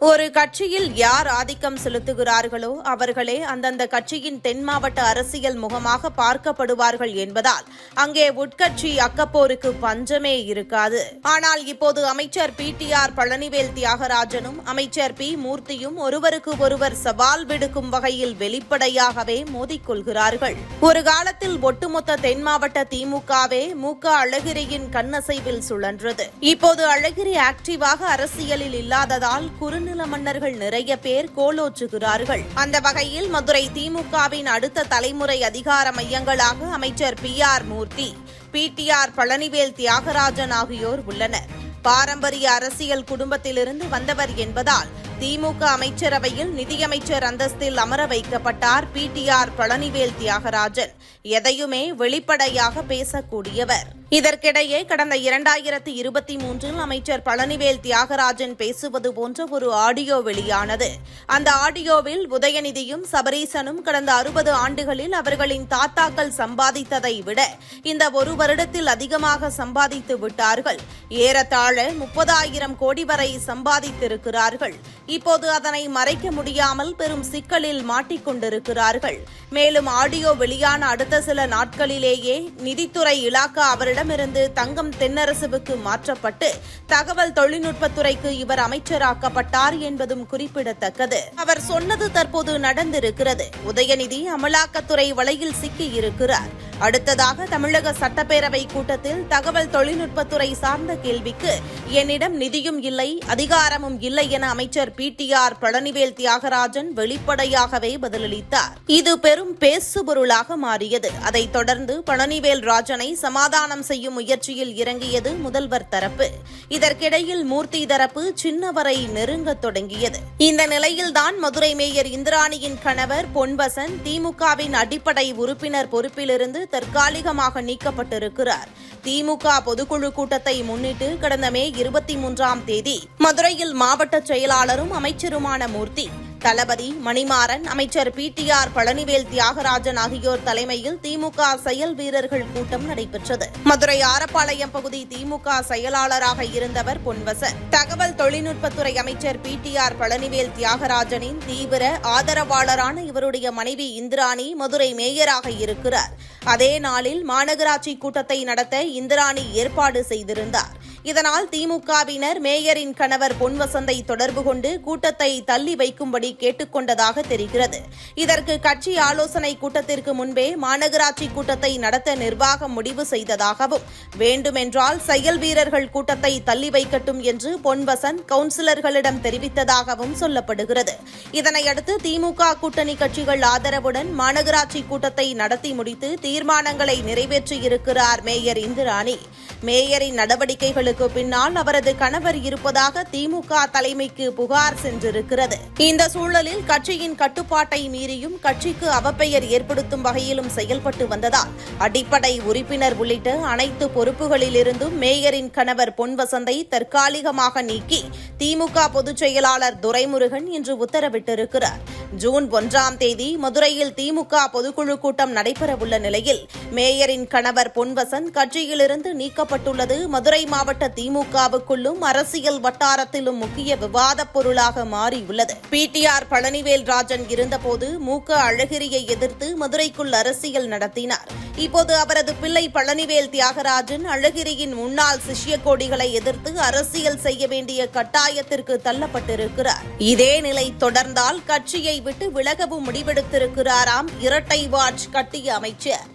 ஒரு கட்சியில் யார் ஆதிக்கம் செலுத்துகிறார்களோ அவர்களே அந்தந்த கட்சியின் தென் மாவட்ட அரசியல் முகமாக பார்க்கப்படுவார்கள் என்பதால் அங்கே உட்கட்சி அக்கப்போருக்கு பஞ்சமே இருக்காது. ஆனால் இப்போது அமைச்சர் பி டி ஆர் பழனிவேல் தியாகராஜனும் அமைச்சர் பி மூர்த்தியும் ஒருவருக்கு ஒருவர் சவால் விடுக்கும் வகையில் வெளிப்படையாகவே மோதிக்கொள்கிறார்கள் ஒரு காலத்தில் ஒட்டுமொத்த தென் மாவட்ட திமுகவே மு க அழகிரியின் கண்ணசைவில் சுழன்றது. இப்போது அழகிரி ஆக்டிவாக அரசியலில் இல்லாததால் மாநில மன்னர்கள் நிறைய பேர் கோலோச்சுகிறார்கள். அந்த வகையில் மதுரை திமுகவின் அடுத்த தலைமுறை அதிகார மையங்களாக அமைச்சர் P R Moorthy PTR Palanivel Thiagarajan ஆகியோர் உள்ளனர். பாரம்பரிய அரசியல் குடும்பத்திலிருந்து வந்தவர் என்பதால் திமுக அமைச்சரவையில் நிதியமைச்சர் அந்தஸ்தில் அமர வைக்கப்பட்டார் பிடிஆர் பழனிவேல் தியாகராஜன். எதையுமே வெளிப்படையாக பேசக்கூடியவர். இதற்கிடையே கடந்த இரண்டாயிரத்தி இருபத்தி மூன்றில் அமைச்சர் பழனிவேல் தியாகராஜன் பேசுவது போன்ற ஒரு ஆடியோ வெளியானது. அந்த ஆடியோவில் உதயநிதியும் சபரீசனும் கடந்த அறுபது ஆண்டுகளில் அவர்களின் தாத்தாக்கள் சம்பாதித்ததை விட இந்த ஒரு வருடத்தில் அதிகமாக சம்பாதித்து விட்டார்கள். ஏறத்தாழ முப்பதாயிரம் கோடி வரை சம்பாதித்திருக்கிறார்கள். இப்போது அதனை மறைக்க முடியாமல் பெரும் சிக்கலில் மாட்டிக்கொண்டிருக்கிறார்கள். மேலும் ஆடியோ வெளியான அடுத்த சில நாட்களிலேயே நிதித்துறை இலாக்கா அவரிடமிருந்து தங்கம் தென்னரசுவுக்கு மாற்றப்பட்டு தகவல் தொழில்நுட்பத்துறைக்கு இவர் அமைச்சராக்கப்பட்டார் என்பதும் குறிப்பிடத்தக்கது. அவர் சொன்னது தற்போது நடந்திருக்கிறது. உதயநிதி அமலாக்கத்துறை வலையில் சிக்கியிருக்கிறார். அடுத்ததாக தமிழக சட்டப்பேரவை கூட்டத்தில் தகவல் தொழில்நுட்பத்துறை சார்ந்த கேள்விக்கு என்னிடம் நிதியும் இல்லை அதிகாரமும் இல்லை என அமைச்சர் பிடிஆர் பழனிவேல் தியாகராஜன் வெளிப்படையாகவே பதிலளித்தார். இது பெரும் பேசுபொருளாக மாறியது. அதைத் தொடர்ந்து பழனிவேல் ராஜனை சமாதானம் செய்யும் முயற்சியில் இறங்கியது முதல்வர் தரப்பு. இதற்கிடையில் மூர்த்தி தரப்பு சின்னவரை நெருங்கத் தொடங்கியது. இந்த நிலையில்தான் மதுரை மேயர் இந்திராணியின் கணவர் பொன்வசன் திமுகவின் அடிப்படை உறுப்பினர் பொறுப்பிலிருந்து தற்காலிகமாக நீக்கப்பட்டிருக்கிறார். திமுக பொதுக்குழு கூட்டத்தை முன்னிட்டு கடந்த மே இருபத்தி மூன்றாம் தேதி மதுரையில் மாவட்ட செயலாளரும் அமைச்சருமான மூர்த்தி தளபதி மணிமாறன் அமைச்சர் பிடிஆர் பழனிவேல் தியாகராஜன் ஆகியோர் தலைமையில் திமுக செயல் வீரர்கள் கூட்டம் நடைபெற்றது. மதுரை ஆரப்பாளையம் பகுதி திமுக செயலாளராக இருந்தவர் பொன்வசன். தகவல் தொழில்நுட்பத்துறை அமைச்சர் பிடிஆர் பழனிவேல் தியாகராஜனின் தீவிர ஆதரவாளரான இவருடைய மனைவி இந்திராணி மதுரை மேயராக இருக்கிறார். அதே நாளில் மாநகராட்சி கூட்டத்தை நடத்த இந்திராணி ஏற்பாடு செய்திருந்தார். இதனால் திமுகவினர் மேயரின் கணவர் பொன்வசந்தை தொடர்பு கொண்டு கூட்டத்தை தள்ளி வைக்கும்படி கேட்டுக்கொண்டதாக தெரிகிறது. இதற்கு கட்சி ஆலோசனை கூட்டத்திற்கு முன்பே மாநகராட்சி கூட்டத்தை நடத்த நிர்வாகம் முடிவு செய்ததாகவும் வேண்டுமென்றால் செயல் வீரர்கள் கூட்டத்தை தள்ளி வைக்கட்டும் என்று பொன்வசந்த் கவுன்சிலர்களிடம் தெரிவித்ததாகவும் சொல்லப்படுகிறது. இதனையடுத்து திமுக கூட்டணி கட்சிகள் ஆதரவுடன் மாநகராட்சி கூட்டத்தை நடத்தி முடித்து தீர்மானங்களை நிறைவேற்றியிருக்கிறார் மேயர் இந்திராணி. மேயரின் நடவடிக்கைகளுக்கு பின்னால் அவரது கணவர் இருப்பதாக திமுக தலைமைக்கு புகார் சென்றிருக்கிறது. இந்த சூழலில் கட்சியின் கட்டுப்பாட்டை மீறியும் கட்சிக்கு அவப்பெயர் ஏற்படுத்தும் வகையிலும் செயல்பட்டு வந்ததால் அடிப்படை உறுப்பினர் உள்ளிட்ட அனைத்து பொறுப்புகளிலிருந்தும் மேயரின் கணவர் பொன்வசந்தை தற்காலிகமாக நீக்கி திமுக பொதுச் செயலாளர் துரைமுருகன் இன்று உத்தரவிட்டிருக்கிறார். ஜூன் ஒன்றாம் தேதி மதுரையில் திமுக பொதுக்குழு கூட்டம் நடைபெறவுள்ள நிலையில் மேயரின் கணவர் பொன்வசன் கட்சியிலிருந்து நீக்கப்பட்டுள்ளது. மதுரை மாவட்ட திமுகவுக்குள்ளும் அரசியல் வட்டாரத்திலும் முக்கிய விவாதப் பொருளாக மாறியுள்ளது. பிடிஆர் பழனிவேல் ராஜன் இருந்தபோது மு க அழகிரியை எதிர்த்து மதுரைக்குள் அரசியல் நடத்தினார். இப்போது அவரது பிள்ளை பழனிவேல் தியாகராஜன் அழகிரியின் முன்னாள் சிஷ்ய கோடிகளை எதிர்த்து அரசியல் செய்ய வேண்டிய கட்டாயத்திற்கு தள்ளப்பட்டிருக்கிறார். இதே நிலை தொடர்ந்தால் கட்சியை பதவியை விட்டு விலகவும் முடிவெடுத்திருக்கிறாராம் இரட்டை வாட்ச் கட்டிய அமைச்சர்.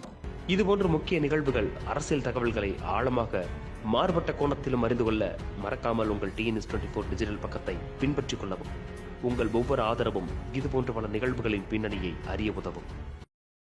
இதுபோன்ற முக்கிய நிகழ்வுகள் அரசியல் தகவல்களை ஆழமாக மாறுபட்ட கோணத்திலும் அறிந்து கொள்ள மறக்காமல் உங்கள் டிஎன்எஸ் டுவெண்ட்டி ஃபோர் டிஜிட்டல் பக்கத்தை பின்பற்றிக் கொள்ளவும். உங்கள் ஒவ்வொரு ஆதரவும் இதுபோன்ற பல நிகழ்வுகளின் பின்னணியை அறிய உதவும்.